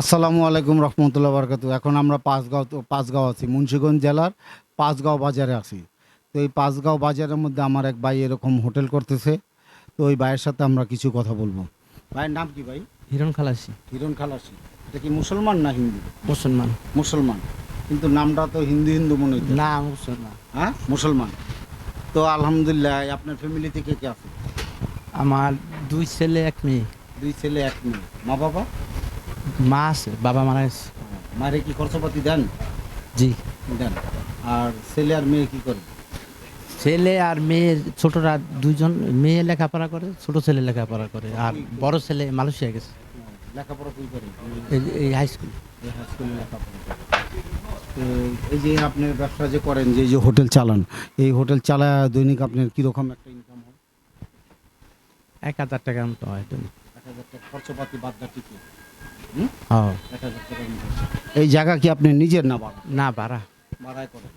আসসালামু আলাইকুম রহমতুল্লাহ বরকাতু। এখন আমরা পাঁচগাঁও তো পাঁচগাঁও আছি মুন্সিগঞ্জ জেলার পাঁচগাঁও বাজারে আছি। তো এই পাঁচগাঁও বাজারের মধ্যে আমার এক ভাই এরকম হোটেল করতেছে। তো ওই ভাইয়ের সাথে আমরা কিছু কথা বলব। ভাইয়ের নাম কি ভাই? হিরণ খালাসি। হিরণ খালাসি। এটা কি মুসলমান না হিন্দু? মুসলমান। মুসলমান। কিন্তু নামটা তো হিন্দু হিন্দু মনে হচ্ছে না মুসলমান। হ্যাঁ? মুসলমান। তো আলহামদুলিল্লাহ আপনার ফ্যামিলি থেকে কে আছে? আমার দুই ছেলে এক মেয়ে। দুই ছেলে এক মেয়ে। মা বাবা? মা আছে বাবা মারা গেছে। মারে কি খরচপাতি দেন? জি। দেন। আর ছেলে আর মেয়ে কি করে? ছেলে আর মেয়ে ছোটরা দুইজন মেয়ে লেখাপড়া করে ছোট ছেলে লেখাপড়া করে আর বড় ছেলে মালয়েশিয়া গেছে। লেখাপড়া কি করে? এই- এই হাই স্কুল এই হাই স্কুলে লেখাপড়া করে। এই যে আপনি ব্যবসা যে করেন যে এই যে হোটেল চালান এই হোটেল চালা দৈনিক আপনার কীরকম একটা ইনকাম হয়? এক হাজার টাকার মতো হয় এক হাজার টাকা খরচপাতি বাদ বাকি এই জায়গা কি আপনি নিজের না বাবা না ভাড়া। ভাড়ায় করেন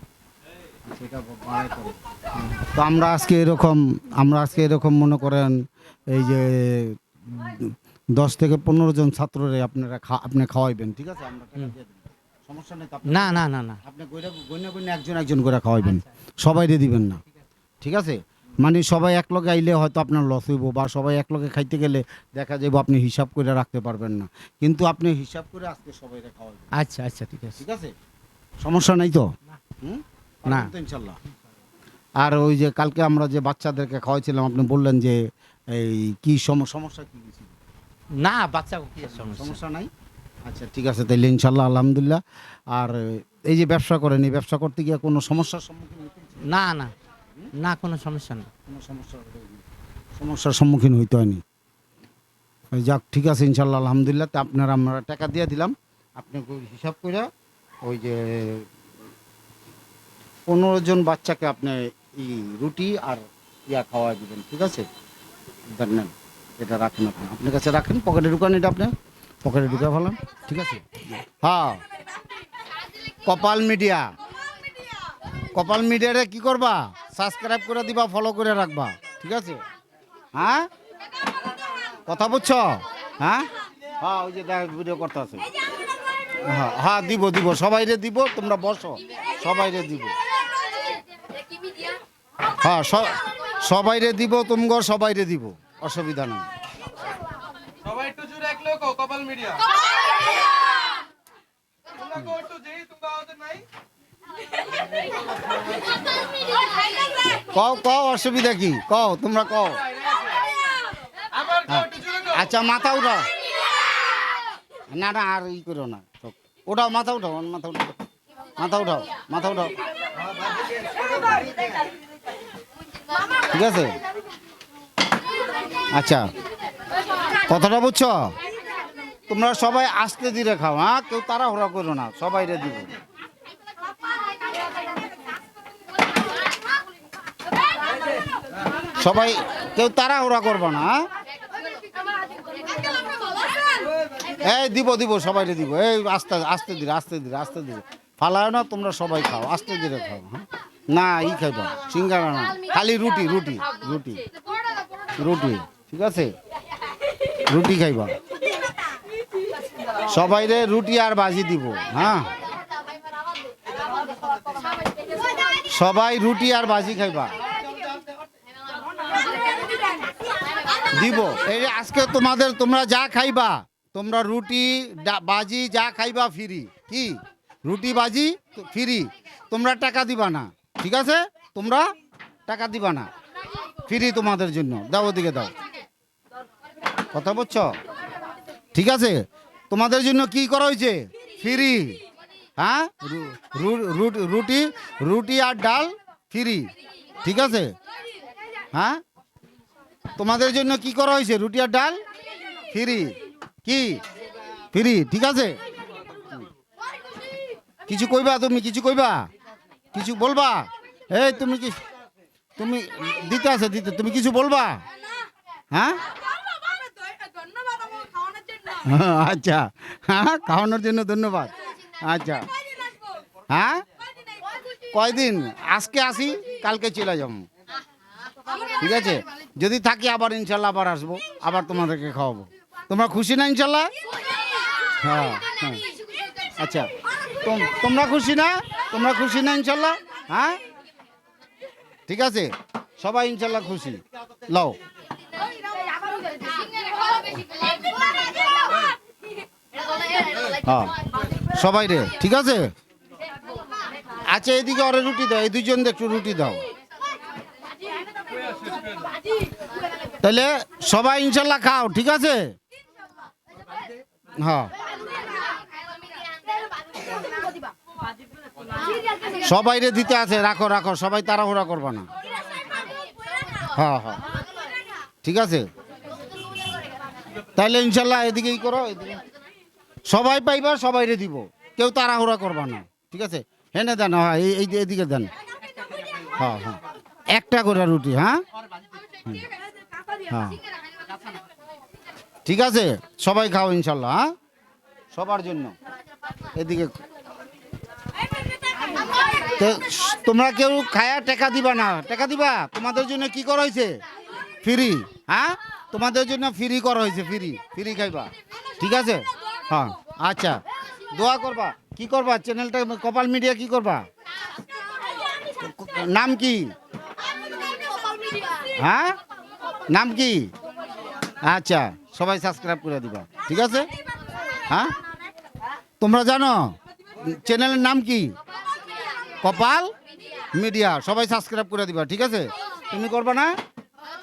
তো আমরা আজকে এরকম আমরা আজকে এরকম মনে করেন এই যে দশ থেকে পনেরো জন ছাত্ররে আপনারা আপনি খাওয়াইবেন ঠিক আছে? আমরা দিয়ে সমস্যা নেই না না না না। আপনি একজন একজন করে খাওয়াইবেন। সবাইরে দিবেন না। ঠিক আছে? মানে সবাই এক লগে আইলে হয়তো আপনার লস হইব বা সবাই এক লগে খাইতে গেলে দেখা যাবে আপনি হিসাব করে রাখতে পারবেন না। কিন্তু আপনি হিসাব করে আজকে সবাই খাওয়াইবেন আচ্ছা আচ্ছা ঠিক আছে। ঠিক আছে? সমস্যা নাই তো? হুম? না। ইনশাল্লাহ। আর ওই যে কালকে আমরা যে বাচ্চাদেরকে খাওয়াইছিলাম আপনি বললেন যে এই কি সম- সমস্যা কি না বাচ্চা সমস্যা? নাই? আচ্ছা ঠিক আছে তাইলে ইনশাল্লাহ আলহামদুলিল্লাহ। আর এই যে ব্যবসা করেন এই ব্যবসা করতে গিয়ে কোনো সমস্যার সম্মুখীন না না। না, কোনো সমস্যা না। কোনো সমস্যা সমস্যার সম্মুখীন হইতে হয়নি। যাক, ঠিক আছে, ইনশাল্লাহ, আলহামদুলিল্লাহ, তা আপনার আমরা টাকা দিয়ে দিলাম। আপনি হিসাব করে ওই যে পনেরো জন বাচ্চাকে আপনি ই রুটি আর ইয়া খাওয়া দিবেন, ঠিক আছে? নেন এটা রাখেন আপনি। আপনার কাছে রাখেন, পকেটে ঢুকান এটা আপনি। পকেটে ঢুকা ফেলান, ঠিক আছে? হ্যাঁ। কপাল মিডিয়া। কপাল মিডিয়ারে কি করবা? সাবস্ক্রাইব করে দিবা ফলো করে রাখবা ঠিক আছে? হ্যাঁ? কথা বুঝছ? হ্যাঁ? হ্যাঁ ওই যে দেখ ভিডিও করতে আছে হ্যাঁ হ্যাঁ দিব দিব সবাইরে দিব তোমরা বসো সবাইরে দিব। হ্যাঁ স- সবাইরে দিব তুমগো সবাইরে দিব অসুবিধা নেই। সবাই একটু জোরে এক লোক কপাল মিডিয়া তোমরা কো একটু যেই তোমরা আমাদের নাই। কও কও অসুবিধা কি? কও তোমরা কও। আচ্ছা মাথা উঠাও। না না আর ই করো না। উঠাও মাথা উঠাও মাথা উঠাও। মাথা উঠাও মাথা উঠাও। ঠিক আছে? আচ্ছা। কথাটা বুঝছ? তোমরা সবাই আস্তে ধীরে খাও হ্যাঁ? কেউ তাড়াহুড়া করো না সবাই রে দিব। সবাই কেউ তাড়াহুড়া করব না হ্যাঁ? এই দিব দিব সবাই দিব। এই আস্তে আস্তে ধীরে আস্তে ধীরে আস্তে ধীরে ফালায় না তোমরা সবাই খাও, আস্তে ধীরে খাও হ্যাঁ? না, ই খাইবা সিঙ্গারা না, খালি রুটি রুটি রুটি রুটি, ঠিক আছে? রুটি খাইবা সবাই রে রুটি আর বাজি দিব হ্যাঁ? সবাই রুটি আর বাজি খাইবা। দিব। এই যে আজকে তোমাদের, তোমরা যা খাইবা, তোমরা রুটি বাজি যা খাইবা ফ্রি। কি? রুটি, বাজি ফ্রি। তোমরা টাকা দিবা না, ঠিক আছে? তোমরা টাকা দিবা না। ফ্রি তোমাদের জন্য। দাও ওদিকে দাও। কথা বলছ? ঠিক আছে? তোমাদের জন্য কি করা হয়েছে? ফ্রি। হ্যাঁ? রুটি রুটি আর ডাল ফ্রি। ঠিক আছে? হ্যাঁ? তোমাদের জন্য কি করা হয়েছে? রুটি আর ডাল? ফ্রি। কি? ফ্রি, ঠিক আছে? কিছু কইবা তুমি? কিছু কইবা? কিছু বলবা? এই, তুমি কি তুমি দিতে আছে, দিতে। তুমি কিছু বলবা? হ্যাঁ? আচ্ছা। হ্যাঁ খাওয়ানোর জন্য ধন্যবাদ। আচ্ছা। হ্যাঁ? কয়দিন? আজকে আসি, কালকে চলে যাব। ঠিক আছে? যদি থাকি আবার ইনশাল্লাহ আবার আসব, আবার তোমাদেরকে খাওয়াবো। তোমরা খুশি না ইনশাল্লাহ? হ্যাঁ হ্যাঁ। আচ্ছা তোম- তোমরা খুশি না? তোমরা খুশি না ইনশাল্লাহ? হ্যাঁ? ঠিক আছে, সবাই ইনশাল্লাহ খুশি। লও। হ্যাঁ সবাই রে, ঠিক আছে? আচ্ছা এদিকে ওরে রুটি দাও, এই দুজন একটু রুটি দাও। তাহলে সবাই ইনশাল্লাহ খাও, ঠিক আছে? হ্যাঁ সবাই রে দিতে আছে, রাখো রাখো, সবাই তাড়াহুড়া করবা না। হ্যাঁ হ্যাঁ ঠিক আছে? তাহলে ইনশাল্লাহ এদিকে ই করো, এদিকে। সবাই পাইবা, সবাই রে দিব। কেউ তাড়াহুড়া করবা না, ঠিক আছে? হেনে দেন হ্যাঁ এই এদিকে দেন। হ্যাঁ হ্যাঁ একটা করে রুটি হ্যাঁ। হ্যাঁ। ঠিক আছে, সবাই খাও ইনশাল্লাহ হ্যাঁ? সবার জন্য। এদিকে তোমরা কেউ খায়া টাকা দিবা না, টাকা দিবা? তোমাদের জন্য কি করা হয়েছে? ফ্রি হ্যাঁ? তোমাদের জন্য ফ্রি করা হয়েছে, ফ্রি ফ্রি খাইবা। ঠিক আছে? হ্যাঁ আচ্ছা। দোয়া করবা। কি করবা? চ্যানেলটা কপাল মিডিয়া কি করবা? নাম কি? হ্যাঁ? নাম কি? আচ্ছা সবাই সাবস্ক্রাইব করে দিবা। ঠিক আছে? হ্যাঁ? তোমরা জানো? চ্যানেলের নাম কি? কপাল মিডিয়া। সবাই সাবস্ক্রাইব করে দিবা, ঠিক আছে? তুমি করবা না?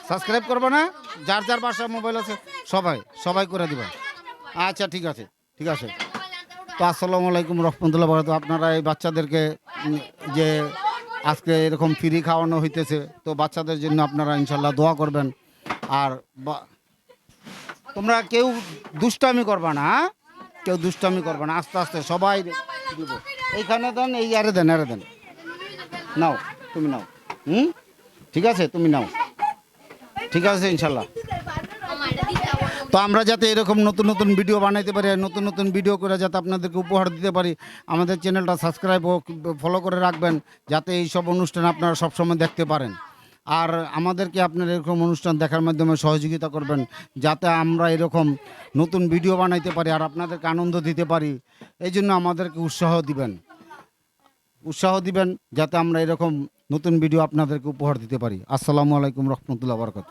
সাবস্ক্রাইব করবা না? যার যার বাসায় মোবাইল আছে, সবাই সবাই করে দিবা। আচ্ছা ঠিক আছে ঠিক আছে। তো আসসালামু আলাইকুম রহমতুল্লাহ বরকাত আপনারা এই বাচ্চাদেরকে যে আজকে এরকম ফ্রি খাওয়ানো হইতেছে, তো বাচ্চাদের জন্য আপনারা ইনশাল্লাহ দোয়া করবেন। আর তোমরা কেউ দুষ্টামি করবা না হ্যাঁ? কেউ দুষ্টামি করবা না, আস্তে আস্তে সবাই দিব। এইখানে দেন, এই আরে দেন আরে দেন। নাও, তুমি নাও। হুম? ঠিক আছে, তুমি নাও। ঠিক আছে, ইনশাল্লাহ। তো আমরা যাতে এরকম নতুন নতুন ভিডিও বানাইতে পারি, নতুন নতুন ভিডিও করে যাতে আপনাদেরকে উপহার দিতে পারি, আমাদের চ্যানেলটা সাবস্ক্রাইব ফলো করে রাখবেন, যাতে এই সব অনুষ্ঠান আপনারা সবসময় দেখতে পারেন। আর আমাদেরকে আপনার এরকম অনুষ্ঠান দেখার মাধ্যমে সহযোগিতা করবেন, যাতে আমরা এরকম নতুন ভিডিও বানাইতে পারি আর আপনাদেরকে আনন্দ দিতে পারি। এই জন্য আমাদেরকে উৎসাহ দিবেন। উৎসাহ দিবেন যাতে আমরা এরকম নতুন ভিডিও আপনাদেরকে উপহার দিতে পারি। আসসালামু আলাইকুম রহমতুল্লাহ বরকাত